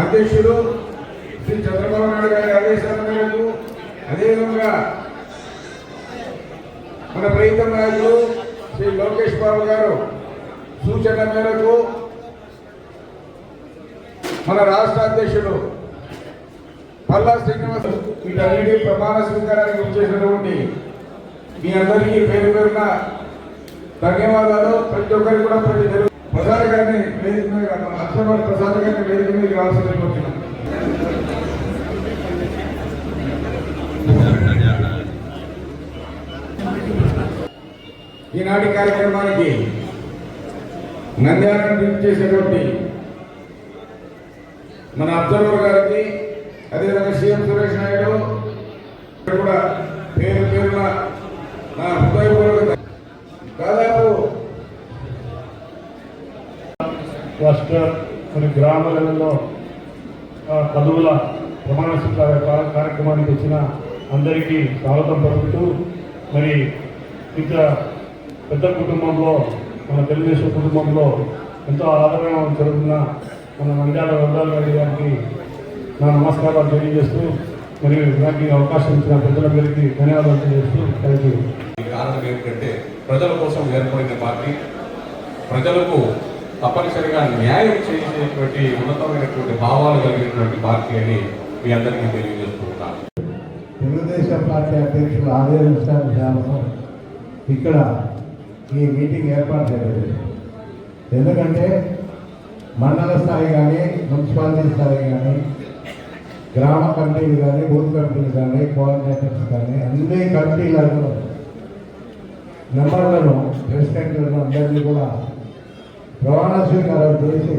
అధ్యక్షుడు శ్రీ చంద్రబాబు నాయుడు గారి ఆదేశాల మేరకు అదేవిధంగా మన ప్రీతం నాయకులు శ్రీ లోకేష్ బాబు గారు సూచన మేరకు మన రాష్ట్ర అధ్యక్షుడు పల్లా శ్రీనివాస్ వీటన్నిటి ప్రమాణ స్వీకారానికి వచ్చేసినటువంటి మీ అందరికీ పేరు పేరున ధన్యవాదాలు. ప్రతి ఒక్కరికి కూడా ప్రతి తెలుగు ప్రసాద్ గారిని వేదిక మీద అక్షరవాడి ప్రసాద్ గారిని వేదిక మీద రావాల్సి కోరుతున్నాను. ఈనాటి కార్యక్రమానికి నంద్యాలను ట్రిప్ చేసేటువంటి మన అబ్జర్వర్ గారికి అదేవిధంగా సీఎం సురేష్ నాయుడు కూడా పేరు పేరున నా హృదయపూర్వక దాదాపు రాష్ట్ర కొన్ని గ్రామ లెవెల్లో ఆ, పదవుల ప్రమాణ స్వీకార కార్యక్రమానికి వచ్చిన అందరికీ స్వాగతం పలుకుతూ మరి ఇంత పెద్ద కుటుంబంలో మన తెలుగుదేశం కుటుంబంలో ఎంతో ఆదరణ జరుగుతున్న మన మండ్యాల వరదాల రెడ్డి గారికి నా నమస్కారాలు తెలియజేస్తూ మరియు నాకు అవకాశం ఇచ్చిన ప్రజలందరికీ ధన్యవాదాలు తెలియజేస్తూ థ్యాంక్ యూ ఈ కారణం ఏమిటంటే ప్రజల కోసం ఏర్పడిన పార్టీ ప్రజలకు తప్పనిసరిగా న్యాయం చేసేటువంటి ఉన్నతమైనటువంటి భావాలు కలిగినటువంటి పార్టీ అని మీ అందరికీ తెలియజేస్తున్నాను తెలుగుదేశం పార్టీ అధ్యక్షుల ఆదేశానుసారం ఇక్కడ ఈ మీటింగ్ ఏర్పాటు చేయలేదు ఎందుకంటే మండల స్థాయి కానీ మున్సిపాలిటీ స్థాయి కానీ గ్రామ కమిటీలు కానీ బూత్ కమిటీలు కానీ కోఆర్డినేటర్స్ కానీ అన్ని కమిటీలను మెంబర్లను ప్రెసిడెంట్లను అందరినీ కూడా ప్రమాణ స్వీకారం చేసి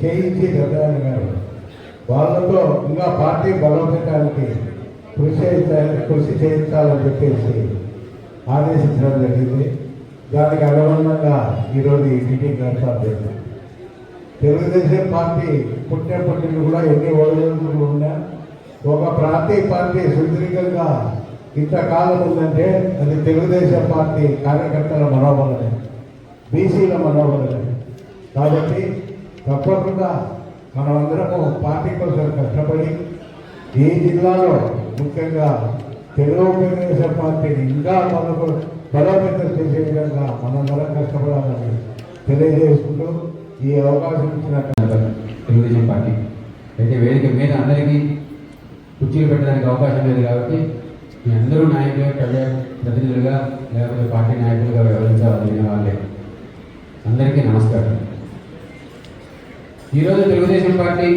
చేయించి పెద్దలు గారు. వాళ్ళతో ఇంకా పార్టీ బలోపేతానికి కృషి చేయించాలి కృషి చేయించాలని చెప్పేసి ఆదేశించడం జరిగింది. దానికి అనుగుణంగా ఈరోజు ఈ మీటింగ్ ఏర్పాటు చేశాం తెలుగుదేశం పార్టీ పుట్టినప్పటి నుండి కూడా ఎన్ని ఓడలు ఉన్నా ఒక ప్రాంతీయ పార్టీ సుదీర్ఘంగా ఇంతకాలం ఉందంటే అది తెలుగుదేశం పార్టీ కార్యకర్తల మనోబలమే బీసీల మనోబలమే. కాబట్టి తప్పకుండా మనమందరము పార్టీ కోసం కష్టపడి ఈ జిల్లాలో ముఖ్యంగా తెలుగుదేశం పార్టీని ఇంకా మనకు బలోపేతం చేసే విధంగా మనందరం కష్టపడాలని తెలియజేసుకుంటూ ఈ అవకాశం ఇచ్చినట్టు తెలుగుదేశం పార్టీ. అయితే వేదిక మీద అందరికీ కుర్చీలు పెట్టడానికి అవకాశం లేదు కాబట్టి మీ అందరూ నాయకులుగా ప్రజా ప్రతినిధులుగా లేకపోతే పార్టీ నాయకులుగా వ్యవహరించాలని వాళ్ళే అందరికీ నమస్కారం. ఈరోజు తెలుగుదేశం పార్టీ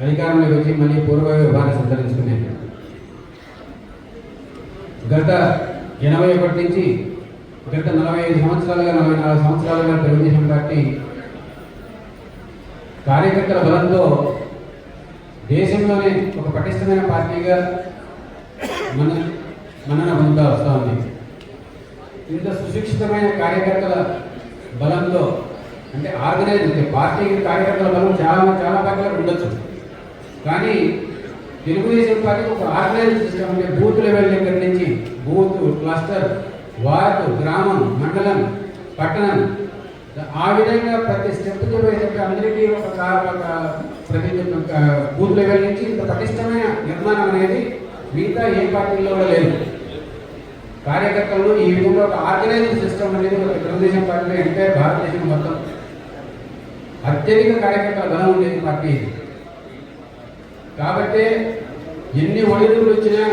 అధికారంలోకి వచ్చి మళ్ళీ పూర్వ విభాగాన్ని సంతరించుకునే గత ఎనభై ఒకటి నుంచి గత నలభై ఐదు సంవత్సరాలుగా నలభై నాలుగు సంవత్సరాలుగా తెలుగుదేశం పార్టీ కార్యకర్తల బలంతో దేశంలోనే ఒక పటిష్టమైన పార్టీగా మన మనన పొందుతా వస్తూ ఉంది. ఇంత సుశిక్షితమైన కార్యకర్తల బలంతో అంటే ఆర్గనైజ్ అంటే పార్టీకి కార్యకర్తల బలం చాలా చాలా పార్టీలకు ఉండొచ్చు. కానీ తెలుగుదేశం పార్టీ ఒక ఆర్గనైజ్ సిస్టమ్ అంటే బూత్ లెవెల్ దగ్గర నుంచి బూత్ క్లస్టర్ వార్డు గ్రామం మండలం పట్టణం. ఆ విధంగా ప్రతి స్టెప్ చెప్పేసరికి అందరికీ ఒక ప్రతి బూత్ లెవెల్ నుంచి ఇంత పటిష్టమైన నిర్మాణం అనేది మిగతా ఏ పార్టీలో కూడా లేదు. కార్యకర్తలు ఈ విధంగా ఒక ఆర్గనైజ్డ్ సిస్టమ్ అనేది ఒక తెలుగుదేశం పార్టీలో ఎంటైర్ భారతదేశం మొత్తం. అత్యధిక కార్యకర్తల బలం ఉండేది పార్టీ కాబట్టి ఎన్ని ఒడిదుడుకులు వచ్చినా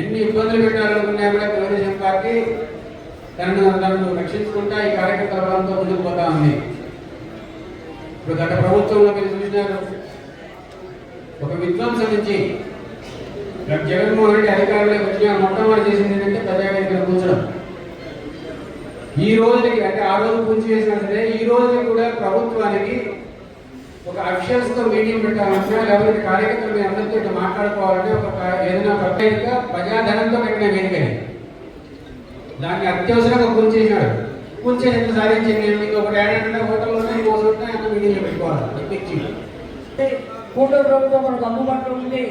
ఎన్ని ఇబ్బందులు పెట్టాలనుకున్నా కూడా తెలుగుదేశం పార్టీ తనను తనను రక్షించుకుంటా ఈ కార్యకర్తల బలంతో ముందుకు పోతా ఉంది. ఇప్పుడు గత ప్రభుత్వంలో మీరు చూసినారు ఒక విధ్వంసం నుంచి జగన్మోహన్ రెడ్డి అధికారంలోకి వచ్చిన మొట్టమొదటి చేసింది ఏంటంటే ప్రజావేదికలో కూర్చడం ఈ రోజుకి అంటే ఆ రోజు పూజ చేసినా సరే ఈ రోజు కూడా ప్రభుత్వానికి ఒక అఫిషియల్స్ మీటింగ్ పెట్టాలన్నా లేకపోతే కార్యకర్తలు మీ అందరితో మాట్లాడుకోవాలంటే ఒక ఏదైనా ప్రత్యేక ప్రజాధనంతో పెట్టిన వేదిక దాన్ని అత్యవసరంగా కూల్చేసినాడు కూల్చేసి సాధించింది మీకు ఒక ఏడాది హోటల్లోనే రోజు చోట అన్న మీటింగ్లు పెట్టుకోవాలి. ఎక్కించి కూటమి ప్రభుత్వం మనకు అందుబాటులో ఉంది.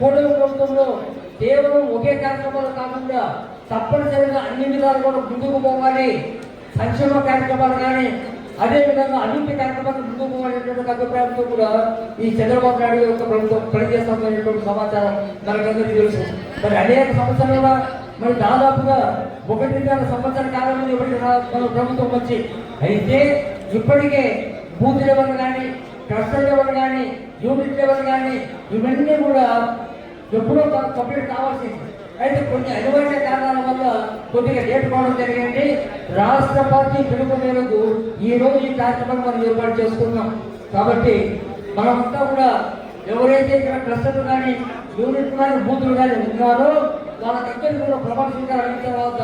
కూటమి ప్రభుత్వంలో కేవలం ఒకే కార్యక్రమాలు కాకుండా తప్పనిసరిగా అన్ని విధాలు కూడా ముందుకు పోవాలి. సంక్షేమ కార్యక్రమాలు కానీ అదేవిధంగా అభివృద్ధి కార్యక్రమాలు ముందుకు పోవాలనేటువంటి అభిప్రాయంతో కూడా ఈ చంద్రబాబు నాయుడు యొక్క ప్రభుత్వం పనిచేస్తున్నటువంటి సమాచారం మనకందరికీ తెలుసు. మరి అనేక సంవత్సరాల మరి దాదాపుగా ఒకటిన్నర సంవత్సర కాలంలో ఇప్పటికి రా- మన ప్రభుత్వం వచ్చి అయితే ఇప్పటికే బూత్ లెవెల్ కానీ క్లస్టర్ లెవెల్ కానీ యూనిట్ లెవెల్ కానీ ఇవన్నీ కూడా ఎప్పుడో కంప్లీట్ కావాల్సింది. అయితే కొన్ని అనివార్య కారణాల వల్ల కొద్దిగా లేట్ కావడం జరిగింది. రాష్ట్ర పార్టీ పిలుపు మేరకు ఈ రోజు ఈ కార్యక్రమం మనం ఏర్పాటు చేసుకున్నాం. కాబట్టి మనమంతా కూడా ఎవరైతే ఇక్కడ ప్రస్తుతం కానీ యూనిట్ కానీ బూతులు కానీ ఉన్నారో వాళ్ళ దగ్గర కూడా ప్రమాణ అయిన తర్వాత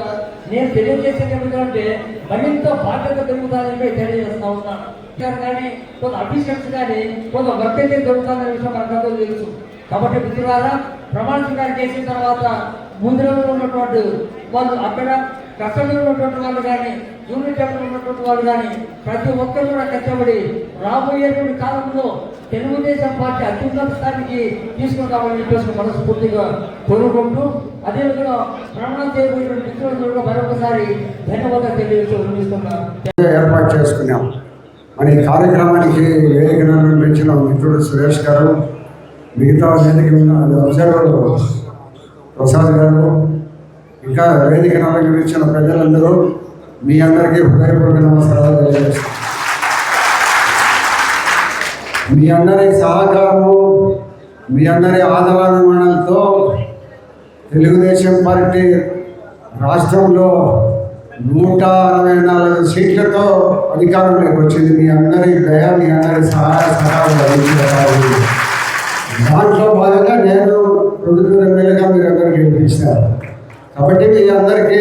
నేను తెలియజేసేది ఏమిటంటే మరింత బాధ్యత పెరుగుతానని తెలియజేస్తా ఉన్నాను. కానీ కొంత అఫీషియన్స్ కానీ కొంత వర్క్ అయితే దొరుకుతుందనే విషయం మనకందరూ తెలుసు. కాబట్టి మిత్రులారా ప్రమాణ స్వీకారం చేసిన తర్వాత ముందులో ఉన్నటువంటి వాళ్ళు అక్కడ కష్టంలో ఉన్నటువంటి వాళ్ళు కానీ యూనిట్ లెవెల్ ఉన్నటువంటి వాళ్ళు కానీ ప్రతి ఒక్కరు కూడా కష్టపడి రాబోయేటువంటి కాలంలో తెలుగుదేశం పార్టీ అత్యున్నత స్థాయికి తీసుకుంటామని చెప్పేసి మనస్ఫూర్తిగా కోరుకుంటూ అదేవిధంగా ప్రమాణం చేయబోయేటువంటి మిత్రులందరూ మరొకసారి ధన్యవాదాలు తెలియజేస్తూ వినిపిస్తున్నాను ఏర్పాటు చేసుకున్నాం. మరి ఈ కార్యక్రమానికి వేదికను నిర్మించిన మిత్రుడు సురేష్ గారు మిగతా వేదిక ఉన్న అబ్జర్వర్ ప్రసాద్ గారు ఇంకా వేదిక నిర్మించిన ప్రజలందరూ మీ అందరికీ హృదయపూర్వక నమస్కారాలు తెలియజేస్తాను మీ అందరి సహకారము మీ అందరి ఆదరాభిమానాలతో తెలుగుదేశం పార్టీ రాష్ట్రంలో నూట అరవై నాలుగు సీట్లతో అధికారంలోకి వచ్చింది. మీ అందరి దయ మీ అందరి సహాయ సహాయాలు అందించారు దాంట్లో భాగంగా నేను రెండు ఎమ్మెల్యేగా కాబట్టి మీ అందరికీ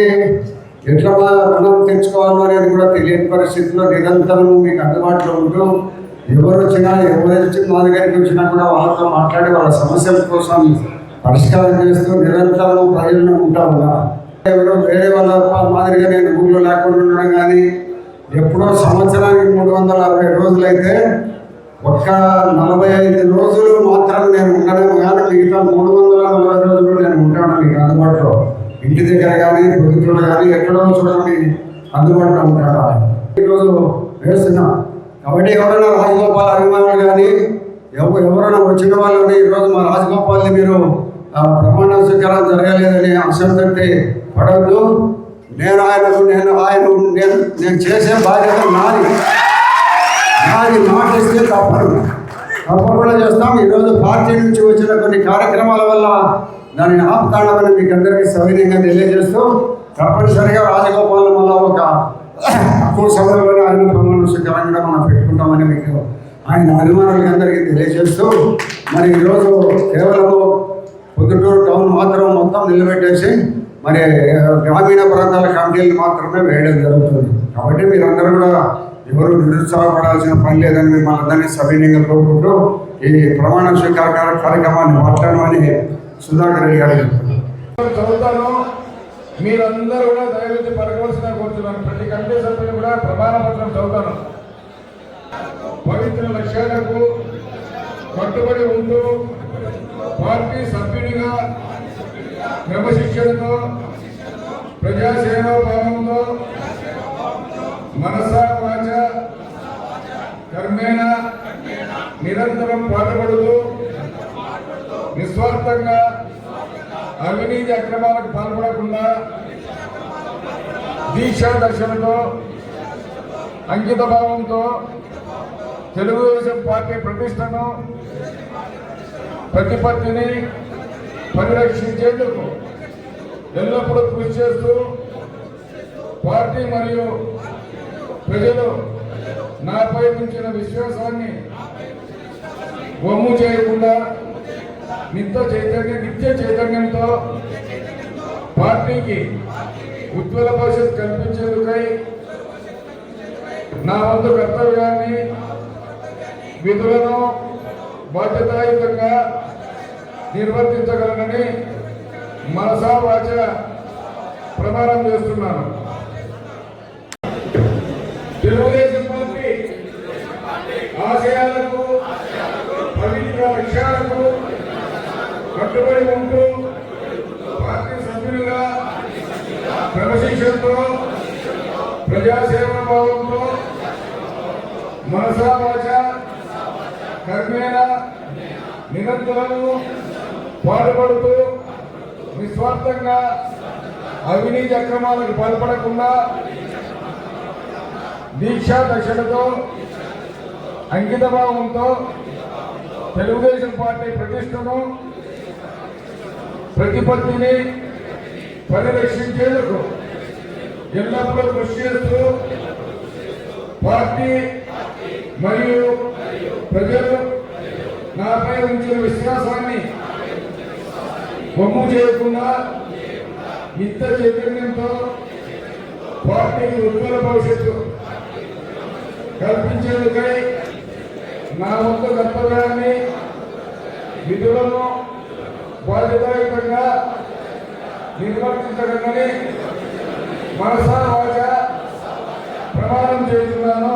ఎట్లా మనం రుణం తెచ్చుకోవాలో అనేది కూడా తెలియని పరిస్థితిలో నిరంతరం మీకు అందుబాటులో ఉంటూ ఎవరు వచ్చినా ఎవరు వచ్చి మా దగ్గరికి వచ్చినా కూడా వాళ్ళతో మాట్లాడి వాళ్ళ సమస్యల కోసం పరిష్కారం చేస్తూ నిరంతరం ప్రజలను ఉంటా ఉన్నా. ఎవరో వేరే వాళ్ళ మాదిరిగా నేను ఊళ్ళో లేకుండా ఉండడం కానీ ఎప్పుడో సంవత్సరానికి మూడు వందల అరవై రోజులైతే ఒక్క నలభై ఐదు రోజులు మాత్రం నేను ఉండలేము కానీ మిగతా మూడు వందల నలభై రోజులు నేను అందుబాటులో. ఇంటి దగ్గర కానీ ప్రభుత్వంలో కానీ ఎక్కడో చూడండి అందుబాటులో ఉంటాడు ఈరోజు వేస్తున్నా. కాబట్టి ఎవరైనా రాజగోపాల్ అభిమానులు కానీ ఎవరు ఎవరైనా వచ్చిన వాళ్ళని ఈరోజు మా రాజగోపాల్ని మీరు ఆ, ప్రమాణ స్వీకారం జరగలేదని అంశంతో పడవద్దు. నేను ఆయనకు నేను ఆయన నేను నేను చేసే బాధ్యత నాది. నాది మాట ఇస్తే తప్పను తప్పకుండా చేస్తాం. ఈరోజు పార్టీ నుంచి వచ్చిన కొన్ని కార్యక్రమాల వల్ల దానిని ఆపుతాడమని మీకు అందరికీ సవినయంగా తెలియజేస్తూ తప్పనిసరిగా రాజగోపాల్ వల్ల ఒక తక్కువ సమయంలోనే ఆయన ప్రమాణ కూడా మనం పెట్టుకుంటామని మీకు ఆయన అభిమానులకి అందరికీ తెలియజేస్తూ మరి ఈరోజు కేవలము పొద్దుటూరు టౌన్ మాత్రం మొత్తం నిలబెట్టేసి మరి గ్రామీణ ప్రాంతాల కమిటీలు మాత్రమే వేయడం జరుగుతుంది. కాబట్టి మీరందరూ కూడా ఎవరు నిరుత్సాహపడాల్సిన పని లేదని మిమ్మల్ని అందరినీ సవినయంగా కోరుకుంటూ ఈ ప్రమాణ స్వీకార కార్యక్రమాన్ని మాట్లాడమని సుధాకర్ రెడ్డి గారు చదువుతాను. మీరందరూ కూడా దయచేసి పలకవలసిన కోరుతున్నాను ప్రతి కమిటీ సభ్యులు కూడా ప్రమాణ పత్రం చదువుతాను. పవిత్ర లక్ష్యాలకు కట్టుబడి ఉంటూ పార్టీ సభ్యునిగా క్రమశిక్షణతో ప్రజాసేవాభావంతో మనసా వాచ కర్మేణ నిరంతరం పాటుపడుతూ నిస్వార్థంగా అవినీతి అక్రమాలకు పాల్పడకుండా దీక్షా దర్శనతో అంకిత భావంతో తెలుగుదేశం పార్టీ ప్రతిష్టను ప్రతిపత్తిని పరిరక్షించేందుకు ఎల్లప్పుడూ కృషి చేస్తూ పార్టీ మరియు ప్రజలు నాపై ఉంచిన విశ్వాసాన్ని వమ్ము చేయకుండా నిత్య చైతన్య నిత్య చైతన్యంతో పార్టీకి ఉజ్వల భవిష్యత్ కల్పించేందుకై నా వంతు కర్తవ్యాన్ని విధులను బాధ్యతాయుతంగా నిర్వర్తించగలనని మనసా వాచ ప్రమాణం చేస్తున్నాను. తెలుగుదేశం పార్టీ ఆశయాలకు పవిత్ర లక్ష్యాలకు కట్టుబడి ఉంటూ పార్టీ సభ్యులుగా క్రమశిక్షణతో ప్రజాసేవన భావంతో మనసా వాచ కర్మేణ నిరంతరము పాటుపడుతూ నిస్వార్థంగా అవినీతి అక్రమాలకు పాల్పడకుండా దీక్షా దశలతో అంకితభావంతో తెలుగుదేశం పార్టీ ప్రతిష్టను ప్రతిపత్తిని పరిరక్షించేందుకు ఎల్లప్పుడూ కృషి చేస్తూ పార్టీ మరియు ప్రజలు నాపై ఉంచిన విశ్వాసాన్ని బొమ్ము చేయకుండా నిత్య చైతన్యంతో పార్టీకి ఉజ్వల భవిష్యత్తు కల్పించేందుకై నా వంతు కర్తవ్యాన్ని విధులను బాధ్యతాయుతంగా నిర్వర్తించగలని మనసా వాచ ప్రమాణం చేస్తున్నాను.